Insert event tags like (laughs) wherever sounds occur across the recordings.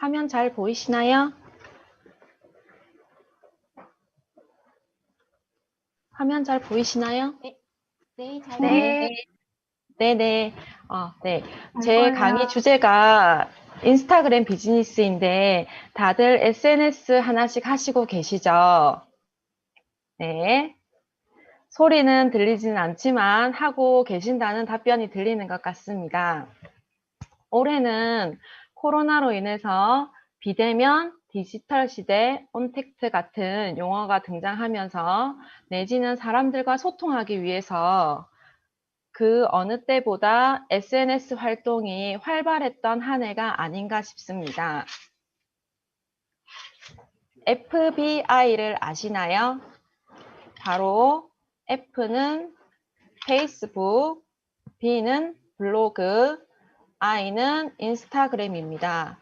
화면 잘 보이시나요? 화면 잘 보이시나요? 네, 잘 네. 네 네. 어, 네. 제 보여요. 강의 주제가 인스타그램 비즈니스인데 다들 SNS 하나씩 하시고 계시죠? 네. 소리는 들리지는 않지만 하고 계신다는 답변이 들리는 것 같습니다. 올해는 코로나로 인해서 비대면, 디지털 시대, 온택트 같은 용어가 등장하면서 내지는 사람들과 소통하기 위해서 그 어느 때보다 SNS 활동이 활발했던 한 해가 아닌가 싶습니다. FBI를 아시나요? 바로 F는 페이스북, B는 블로그, I는 인스타그램입니다.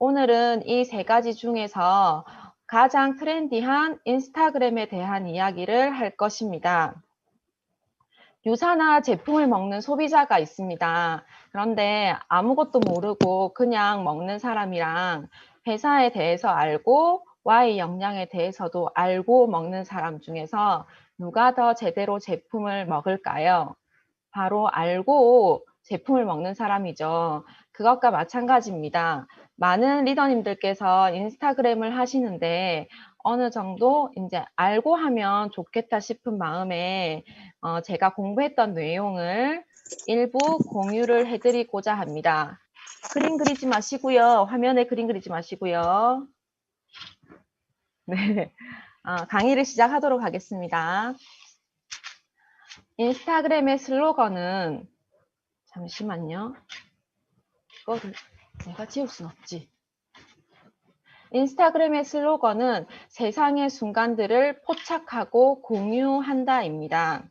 오늘은 이 세 가지 중에서 가장 트렌디한 인스타그램에 대한 이야기를 할 것입니다. 유사나 제품을 먹는 소비자가 있습니다. 그런데 아무것도 모르고 그냥 먹는 사람이랑 회사에 대해서 알고 Y 역량에 대해서도 알고 먹는 사람 중에서 누가 더 제대로 제품을 먹을까요? 바로 알고 제품을 먹는 사람이죠. 그것과 마찬가지입니다. 많은 리더님들께서 인스타그램을 하시는데 어느 정도 이제 알고 하면 좋겠다 싶은 마음에 어, 제가 공부했던 내용을 일부 공유를 해드리고자 합니다. 그림 그리지 마시고요. 화면에 그림 그리지 마시고요. (laughs) 네, 어, 강의를 시작하도록 하겠습니다. 인스타그램의 슬로건은 잠시만요. 이거를 내가 지울 순 없지. 인스타그램의 슬로건은 세상의 순간들을 포착하고 공유한다입니다.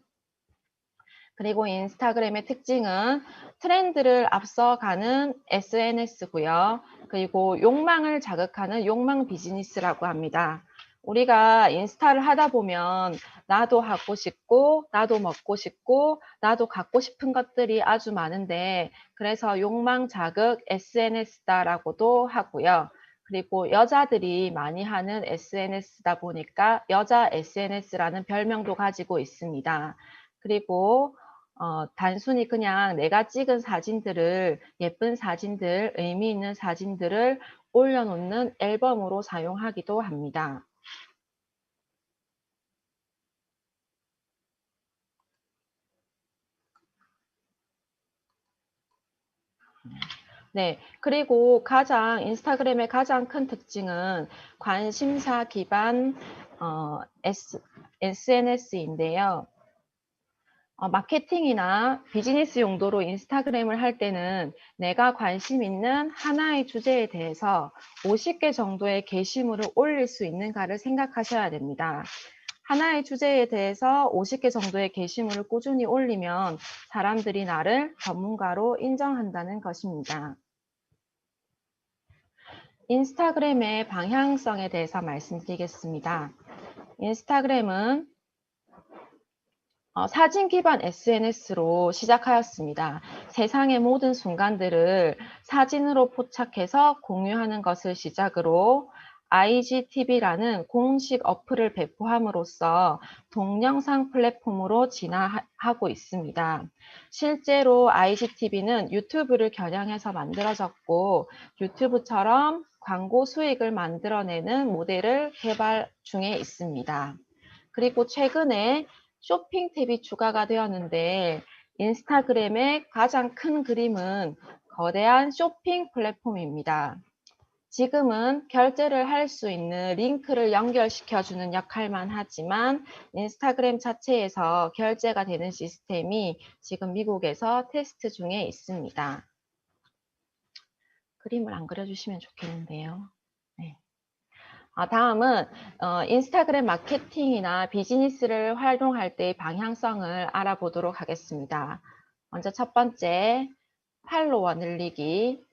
그리고 인스타그램의 특징은 트렌드를 앞서가는 SNS고요. 그리고 욕망을 자극하는 욕망 비즈니스라고 합니다. 우리가 인스타를 하다 보면 나도 하고 싶고 나도 먹고 싶고 나도 갖고 싶은 것들이 아주 많은데 그래서 욕망 자극 SNS다라고도 하고요. 그리고 여자들이 많이 하는 SNS다 보니까 여자 SNS라는 별명도 가지고 있습니다. 그리고 어, 단순히 그냥 내가 찍은 사진들을 예쁜 사진들, 의미 있는 사진들을 올려놓는 앨범으로 사용하기도 합니다. 네, 그리고 가장 인스타그램의 가장 큰 특징은 관심사 기반 어, S, SNS인데요. 어, 마케팅이나 비즈니스 용도로 인스타그램을 할 때는 내가 관심 있는 하나의 주제에 대해서 50개 정도의 게시물을 올릴 수 있는가를 생각하셔야 됩니다. 하나의 주제에 대해서 50개 정도의 게시물을 꾸준히 올리면 사람들이 나를 전문가로 인정한다는 것입니다. 인스타그램의 방향성에 대해서 말씀드리겠습니다. 인스타그램은 어, 사진 기반 SNS로 시작하였습니다. 세상의 모든 순간들을 사진으로 포착해서 공유하는 것을 시작으로 IGTV라는 공식 어플을 배포함으로써 동영상 플랫폼으로 진화하고 있습니다. 실제로 IGTV는 유튜브를 겨냥해서 만들어졌고 유튜브처럼 광고 수익을 만들어내는 모델을 개발 중에 있습니다. 그리고 최근에 쇼핑 탭이 추가가 되었는데 인스타그램의 가장 큰 그림은 거대한 쇼핑 플랫폼입니다. 지금은 결제를 할 수 있는 링크를 연결시켜주는 역할만 하지만 인스타그램 자체에서 결제가 되는 시스템이 지금 미국에서 테스트 중에 있습니다. 그림을 안 그려주시면 좋겠는데요. 네. 아, 다음은 어, 인스타그램 마케팅이나 비즈니스를 활동할 때의 방향성을 알아보도록 하겠습니다. 먼저 첫 번째, 팔로워 늘리기.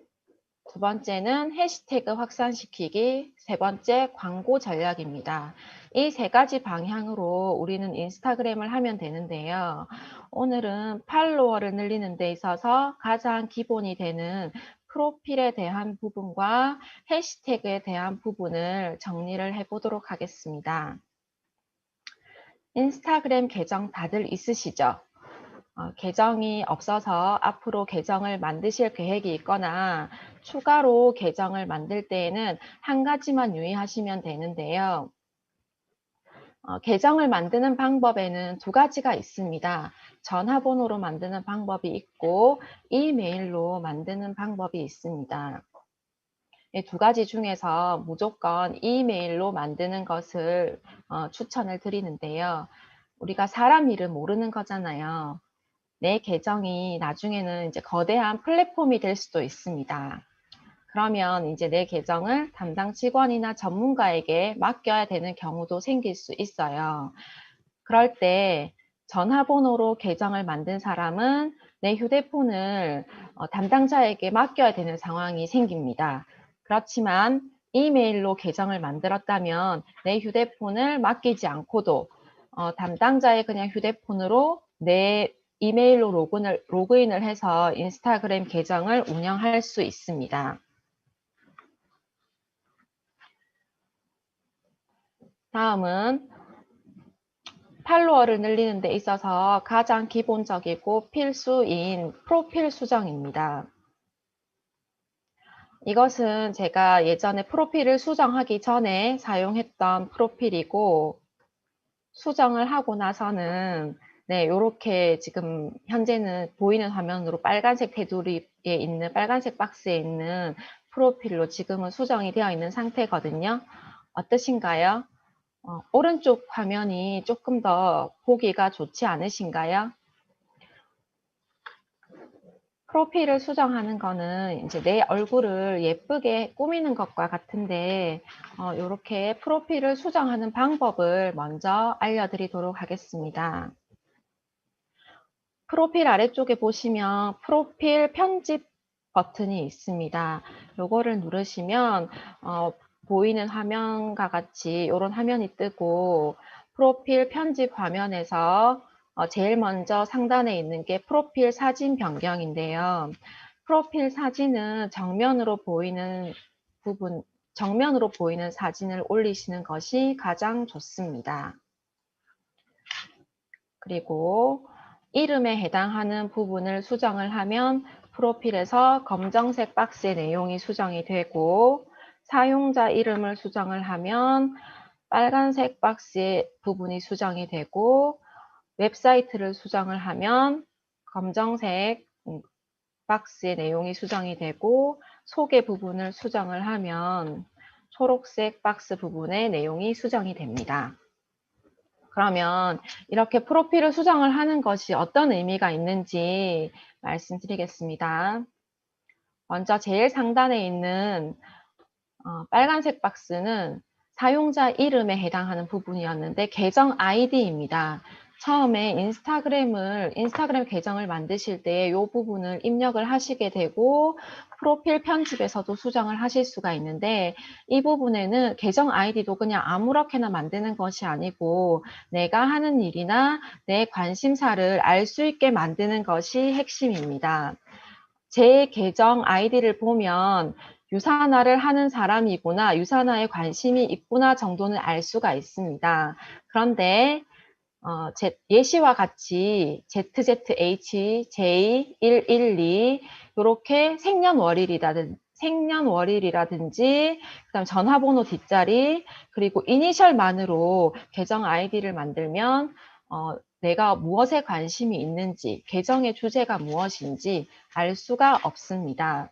두 번째는 해시태그 확산시키기, 세 번째 광고 전략입니다. 이 세 가지 방향으로 우리는 인스타그램을 하면 되는데요. 오늘은 팔로워를 늘리는 데 있어서 가장 기본이 되는 프로필에 대한 부분과 해시태그에 대한 부분을 정리를 해보도록 하겠습니다. 인스타그램 계정 다들 있으시죠? 어, 계정이 없어서 앞으로 계정을 만드실 계획이 있거나 추가로 계정을 만들 때에는 한 가지만 유의하시면 되는데요. 어, 계정을 만드는 방법에는 두 가지가 있습니다. 전화번호로 만드는 방법이 있고 이메일로 만드는 방법이 있습니다. 이두 가지 중에서 무조건 이메일로 만드는 것을 어, 추천을 드리는데요. 우리가 사람 이름 모르는 거잖아요. 내 계정이 나중에는 이제 거대한 플랫폼이 될 수도 있습니다. 그러면 이제 내 계정을 담당 직원이나 전문가에게 맡겨야 되는 경우도 생길 수 있어요. 그럴 때 전화번호로 계정을 만든 사람은 내 휴대폰을 어, 담당자에게 맡겨야 되는 상황이 생깁니다. 그렇지만 이메일로 계정을 만들었다면 내 휴대폰을 맡기지 않고도 어, 담당자의 그냥 휴대폰으로 내 이메일로 로그인을, 로그인을 해서 인스타그램 계정을 운영할 수 있습니다. 다음은 팔로워를 늘리는 데 있어서 가장 기본적이고 필수인 프로필 수정입니다. 이것은 제가 예전에 프로필을 수정하기 전에 사용했던 프로필이고 수정을 하고 나서는 네, 이렇게 지금 현재는 보이는 화면으로 빨간색 테두리에 있는 빨간색 박스에 있는 프로필로 지금은 수정이 되어 있는 상태거든요. 어떠신가요? 어, 오른쪽 화면이 조금 더 보기가 좋지 않으신가요? 프로필을 수정하는 거는 이제 내 얼굴을 예쁘게 꾸미는 것과 같은데 어, 이렇게 프로필을 수정하는 방법을 먼저 알려드리도록 하겠습니다. 프로필 아래쪽에 보시면 프로필 편집 버튼이 있습니다. 요거를 누르시면 어, 보이는 화면과 같이 이런 화면이 뜨고 프로필 편집 화면에서 어, 제일 먼저 상단에 있는 게 프로필 사진 변경인데요. 프로필 사진은 정면으로 보이는 부분, 정면으로 보이는 사진을 올리시는 것이 가장 좋습니다. 그리고 이름에 해당하는 부분을 수정을 하면 프로필에서 검정색 박스의 내용이 수정이 되고 사용자 이름을 수정을 하면 빨간색 박스의 부분이 수정이 되고 웹사이트를 수정을 하면 검정색 박스의 내용이 수정이 되고 소개 부분을 수정을 하면 초록색 박스 부분의 내용이 수정이 됩니다. 그러면 이렇게 프로필을 수정을 하는 것이 어떤 의미가 있는지 말씀드리겠습니다. 먼저 제일 상단에 있는 어, 빨간색 박스는 사용자 이름에 해당하는 부분이었는데 계정 아이디입니다. 처음에 인스타그램을 인스타그램 계정을 만드실 때 이 부분을 입력을 하시게 되고 프로필 편집에서도 수정을 하실 수가 있는데 이 부분에는 계정 아이디도 그냥 아무렇게나 만드는 것이 아니고 내가 하는 일이나 내 관심사를 알 수 있게 만드는 것이 핵심입니다. 제 계정 아이디를 보면 유산화를 하는 사람이구나, 유산화에 관심이 있구나 정도는 알 수가 있습니다. 그런데 어, 제, 예시와 같이 ZZH, J112 이렇게 생년월일이라든 생년월일이라든지 그다음 전화번호 뒷자리 그리고 이니셜만으로 계정 아이디를 만들면 어, 내가 무엇에 관심이 있는지 계정의 주제가 무엇인지 알 수가 없습니다.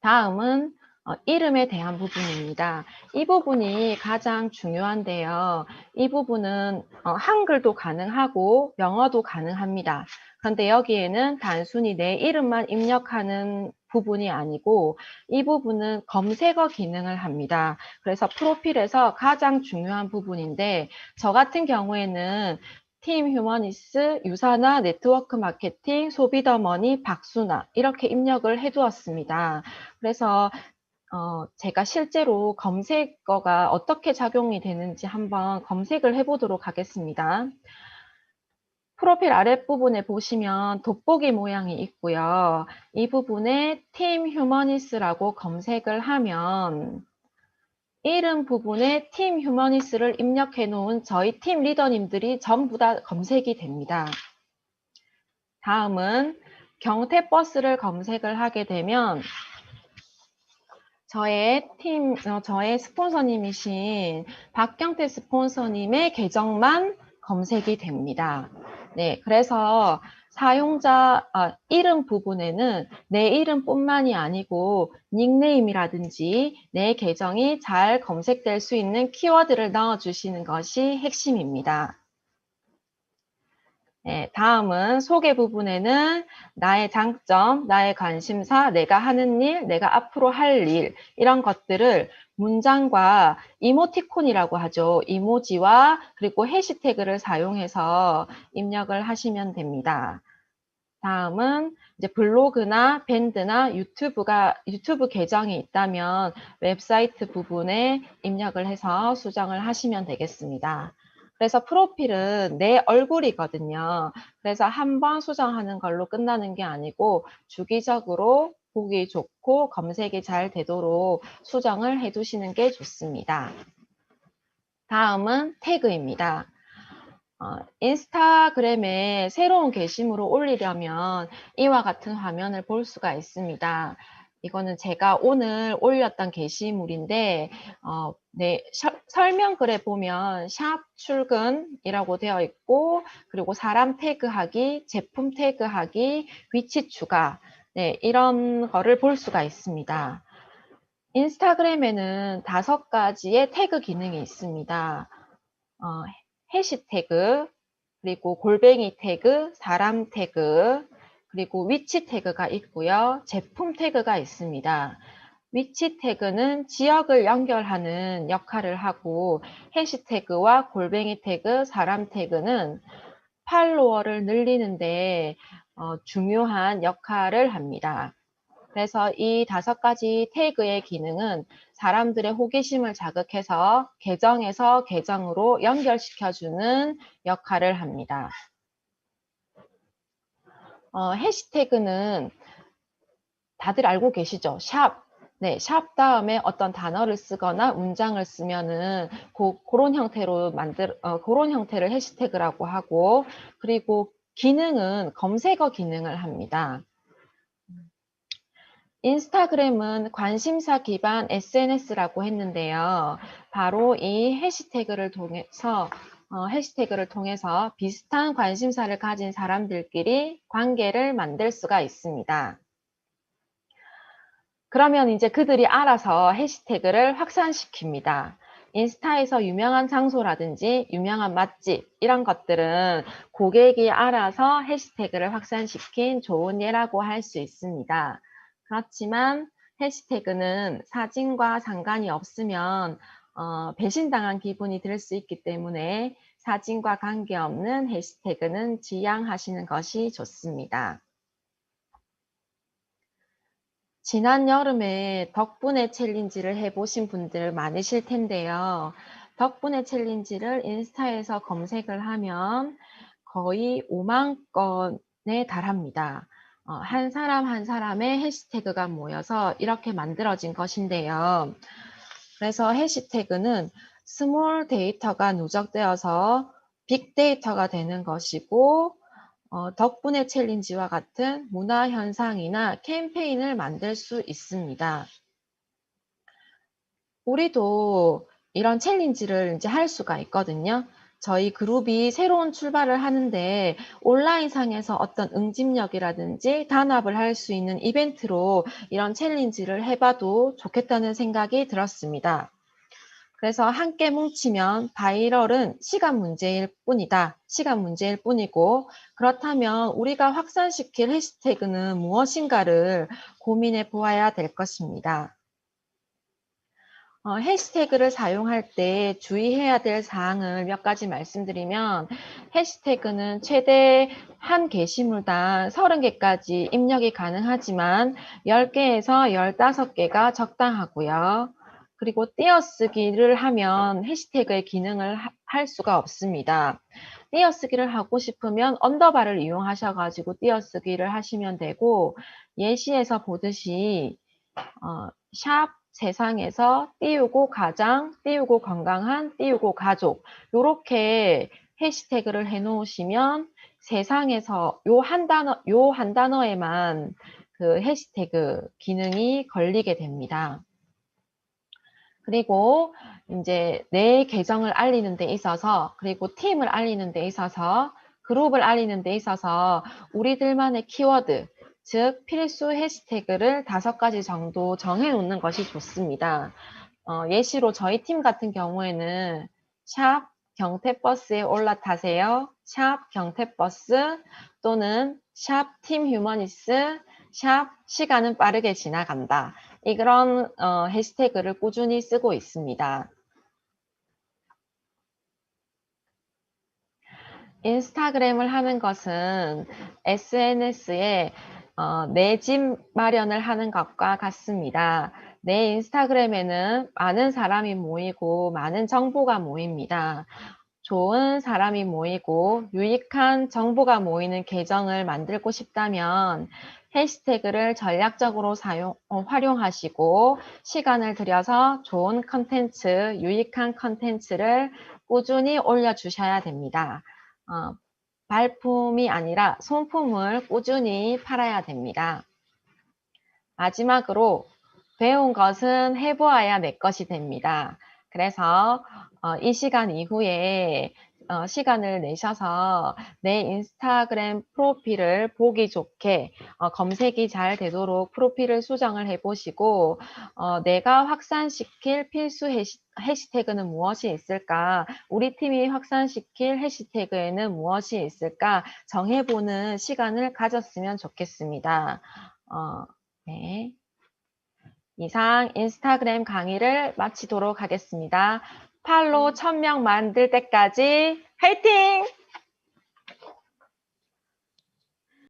다음은 어, 이름에 대한 부분입니다. 이 부분이 가장 중요한데요. 이 부분은 어, 한글도 가능하고 영어도 가능합니다. 그런데 여기에는 단순히 내 이름만 입력하는 부분이 아니고 이 부분은 검색어 기능을 합니다. 그래서 프로필에서 가장 중요한 부분인데 저 같은 경우에는 팀 휴머니스, 유사나 네트워크 마케팅, 소비더머니, 박수나 이렇게 입력을 해두었습니다. 그래서 어, 제가 실제로 검색어가 어떻게 작용이 되는지 한번 검색을 해보도록 하겠습니다. 프로필 아랫부분에 보시면 돋보기 모양이 있고요. 이 부분에 팀 휴머니스라고 검색을 하면 이름 부분에 팀 휴머니스를 입력해 놓은 저희 팀 리더님들이 전부 다 검색이 됩니다. 다음은 경태버스를 검색을 하게 되면 저의 팀, 어, 저의 스폰서님이신 박경태 스폰서님의 계정만 검색이 됩니다. 네, 그래서 사용자 아, 이름 부분에는 내 이름뿐만이 아니고 닉네임이라든지 내 계정이 잘 검색될 수 있는 키워드를 넣어주시는 것이 핵심입니다. 네, 다음은 소개 부분에는 나의 장점, 나의 관심사, 내가 하는 일, 내가 앞으로 할 일, 이런 것들을 문장과 이모티콘이라고 하죠. 이모지와 그리고 해시태그를 사용해서 입력을 하시면 됩니다. 다음은 이제 블로그나 밴드나 유튜브가 유튜브 계정이 있다면 웹사이트 부분에 입력을 해서 수정을 하시면 되겠습니다. 그래서 프로필은 내 얼굴이거든요. 그래서 한 번 수정하는 걸로 끝나는 게 아니고 주기적으로 보기 좋고 검색이 잘 되도록 수정을 해 두시는 게 좋습니다. 다음은 태그입니다. 어, 인스타그램에 새로운 게시물을 올리려면 이와 같은 화면을 볼 수가 있습니다. 이거는 제가 오늘 올렸던 게시물인데 어, 네, 셔, 설명글에 보면 샵 출근이라고 되어 있고 그리고 사람 태그하기, 제품 태그하기, 위치 추가 네, 이런 거를 볼 수가 있습니다. 인스타그램에는 다섯 가지의 태그 기능이 있습니다. 어, 해시태그, 그리고 골뱅이 태그, 사람 태그, 그리고 위치 태그가 있고요. 제품 태그가 있습니다. 위치 태그는 지역을 연결하는 역할을 하고 해시태그와 골뱅이 태그, 사람 태그는 팔로워를 늘리는데 어, 중요한 역할을 합니다. 그래서 이 다섯 가지 태그의 기능은 사람들의 호기심을 자극해서 계정에서 계정으로 연결시켜주는 역할을 합니다. 어, 해시태그는 다들 알고 계시죠? 샵. 네, 샵 다음에 어떤 단어를 쓰거나 문장을 쓰면은 고, 그런 형태로 만들, 어, 그런 형태를 해시태그라고 하고, 그리고 기능은 검색어 기능을 합니다. 인스타그램은 관심사 기반 SNS라고 했는데요. 바로 이 해시태그를 통해서 어, 해시태그를 통해서 비슷한 관심사를 가진 사람들끼리 관계를 만들 수가 있습니다. 그러면 이제 그들이 알아서 해시태그를 확산시킵니다. 인스타에서 유명한 장소라든지 유명한 맛집 이런 것들은 고객이 알아서 해시태그를 확산시킨 좋은 예라고 할 수 있습니다. 그렇지만 해시태그는 사진과 상관이 없으면 어, 배신당한 기분이 들 수 있기 때문에 사진과 관계없는 해시태그는 지양하시는 것이 좋습니다. 지난 여름에 덕분에 챌린지를 해보신 분들 많으실 텐데요. 덕분에 챌린지를 인스타에서 검색을 하면 거의 5만 건에 달합니다. 어, 한 사람 한 사람의 해시태그가 모여서 이렇게 만들어진 것인데요. 그래서 해시태그는 스몰 데이터가 누적되어서 빅데이터가 되는 것이고 어, 덕분에 챌린지와 같은 문화 현상이나 캠페인을 만들 수 있습니다. 우리도 이런 챌린지를 이제 할 수가 있거든요. 저희 그룹이 새로운 출발을 하는데 온라인상에서 어떤 응집력이라든지 단합을 할 수 있는 이벤트로 이런 챌린지를 해봐도 좋겠다는 생각이 들었습니다. 그래서 함께 뭉치면 바이럴은 시간 문제일 뿐이다. 시간 문제일 뿐이고 그렇다면 우리가 확산시킬 해시태그는 무엇인가를 고민해 보아야 될 것입니다. 어, 해시태그를 사용할 때 주의해야 될 사항을 몇 가지 말씀드리면 해시태그는 최대 한 게시물당 30개까지 입력이 가능하지만 10개에서 15개가 적당하고요. 그리고 띄어쓰기를 하면 해시태그의 기능을 하, 할 수가 없습니다. 띄어쓰기를 하고 싶으면 언더바를 이용하셔가지고 띄어쓰기를 하시면 되고 예시에서 보듯이 어, 샵 세상에서 띄우고 가장, 띄우고 건강한, 띄우고 가족 요렇게 해시태그를 해 놓으시면 세상에서 요 한 단어 요 한 단어에만 그 해시태그 기능이 걸리게 됩니다. 그리고 이제 내 계정을 알리는 데 있어서 그리고 팀을 알리는 데 있어서 그룹을 알리는 데 있어서 우리들만의 키워드 즉 필수 해시태그를 다섯 가지 정도 정해 놓는 것이 좋습니다. 어, 예시로 저희 팀 같은 경우에는 샵 경태버스에 올라타세요. 샵 경태버스 또는 샵 팀 휴머니스 샵 시간은 빠르게 지나간다. 이런 어, 해시태그를 꾸준히 쓰고 있습니다. 인스타그램을 하는 것은 SNS에 어, 내 집 마련을 하는 것과 같습니다. 내 인스타그램에는 많은 사람이 모이고 많은 정보가 모입니다. 좋은 사람이 모이고 유익한 정보가 모이는 계정을 만들고 싶다면 해시태그를 전략적으로 사용, 어, 활용하시고 시간을 들여서 좋은 컨텐츠, 유익한 컨텐츠를 꾸준히 올려주셔야 됩니다. 어, 발품이 아니라 손품을 꾸준히 팔아야 됩니다. 마지막으로 배운 것은 해보아야 내 것이 됩니다. 그래서 어, 이 시간 이후에 어, 시간을 내셔서 내 인스타그램 프로필을 보기 좋게 어, 검색이 잘 되도록 프로필을 수정을 해보시고 어, 내가 확산시킬 필수 해시, 해시태그는 무엇이 있을까? 우리 팀이 확산시킬 해시태그에는 무엇이 있을까? 정해보는 시간을 가졌으면 좋겠습니다. 어, 네. 이상 인스타그램 강의를 마치도록 하겠습니다. 팔로 1000명 만들 때까지 화이팅!